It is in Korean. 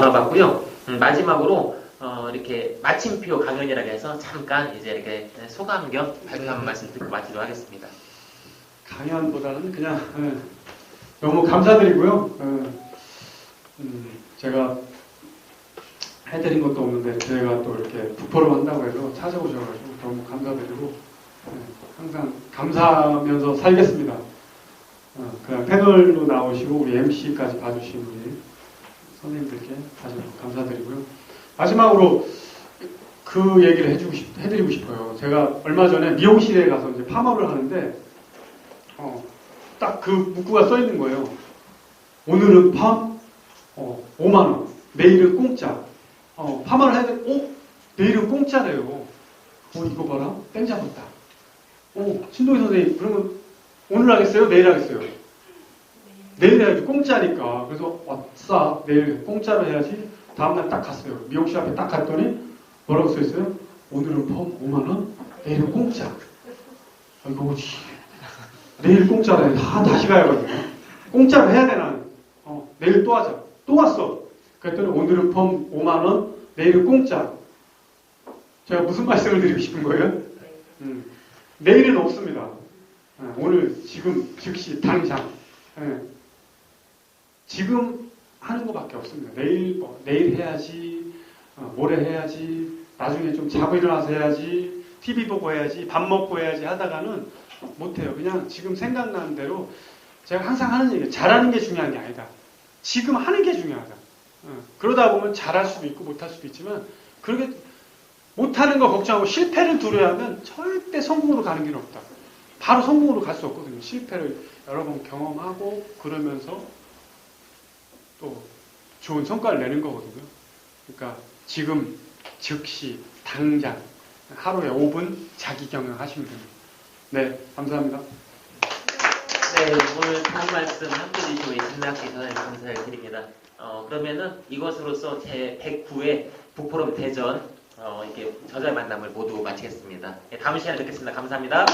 나눠봤고요. 음, 마지막으로 어, 이렇게 마침표 강연이라고 해서 잠깐 이제 이렇게 소감 겸 발표 한 말씀 듣고 마치도록 하겠습니다. 강연보다는 그냥 예, 너무 감사드리고요. 예, 음, 제가 해드린 것도 없는데 제가 또 이렇게 부포로 한다고 해서 찾아오셔가지고 너무 감사드리고 예, 항상 감사하면서 살겠습니다. 어, 그냥 패널로 나오시고 우리 MC까지 봐주신 우리 선생님들께 다시 한번 감사드리고요. 마지막으로 그 얘기를 해주고 싶, 해드리고 싶어요. 제가 얼마 전에 미용실에 가서 이제 파마를 하는데 어, 딱 그 문구가 써 있는 거예요. 오늘은 팜, 어, 5만 원. 내일은 공짜. 어, 파마를 해야 돼. 어? 내일은 공짜래요. 어, 이거 봐라. 땡 잡았다. 어, 신동희 선생님, 그러면 오늘 하겠어요? 내일 하겠어요? 내일 해야지. 공짜니까. 그래서, 왔싸. 내일 공짜로 해야지. 다음날 딱 갔어요. 미용실 앞에 딱 갔더니, 뭐라고 써 있어요? 오늘은 펌 5만원, 내일은 공짜. 아이고, 뭐지. 내일 공짜래. 다 다시 가야거든요. 공짜로 해야 되나? 어, 내일 또 하자. 또 왔어. 그랬더니 오늘은 펌 5만원, 내일은 공짜. 제가 무슨 말씀을 드리고 싶은 거예요? 음, 내일은 없습니다. 어, 오늘, 지금, 즉시, 당장. 예. 지금 하는 것밖에 없습니다. 내일, 뭐, 내일 해야지, 어, 모레 해야지, 나중에 좀 자고 일어나서 해야지, TV 보고 해야지, 밥 먹고 해야지 하다가는 못해요. 그냥 지금 생각나는 대로 제가 항상 하는 얘기예요. 잘하는 게 중요한 게 아니다. 지금 하는 게 중요하다. 어, 그러다 보면 잘할 수도 있고 못할 수도 있지만 그렇게 못하는 거 걱정하고 실패를 두려워하면 절대 성공으로 가는 길은 없다. 바로 성공으로 갈 수 없거든요. 실패를 여러 번 경험하고 그러면서 또 좋은 성과를 내는 거거든요. 그러니까 지금 즉시 당장 하루에 5분 자기 경영 하시면 됩니다. 네, 감사합니다. 네, 오늘 한 말씀 함께 해주시고 진학기 전에 감사를 드립니다. 어, 그러면은 이것으로서 제 109회 북포럼 대전 어, 이렇게 저자의 만남을 모두 마치겠습니다. 네, 다음 시간에 뵙겠습니다. 감사합니다.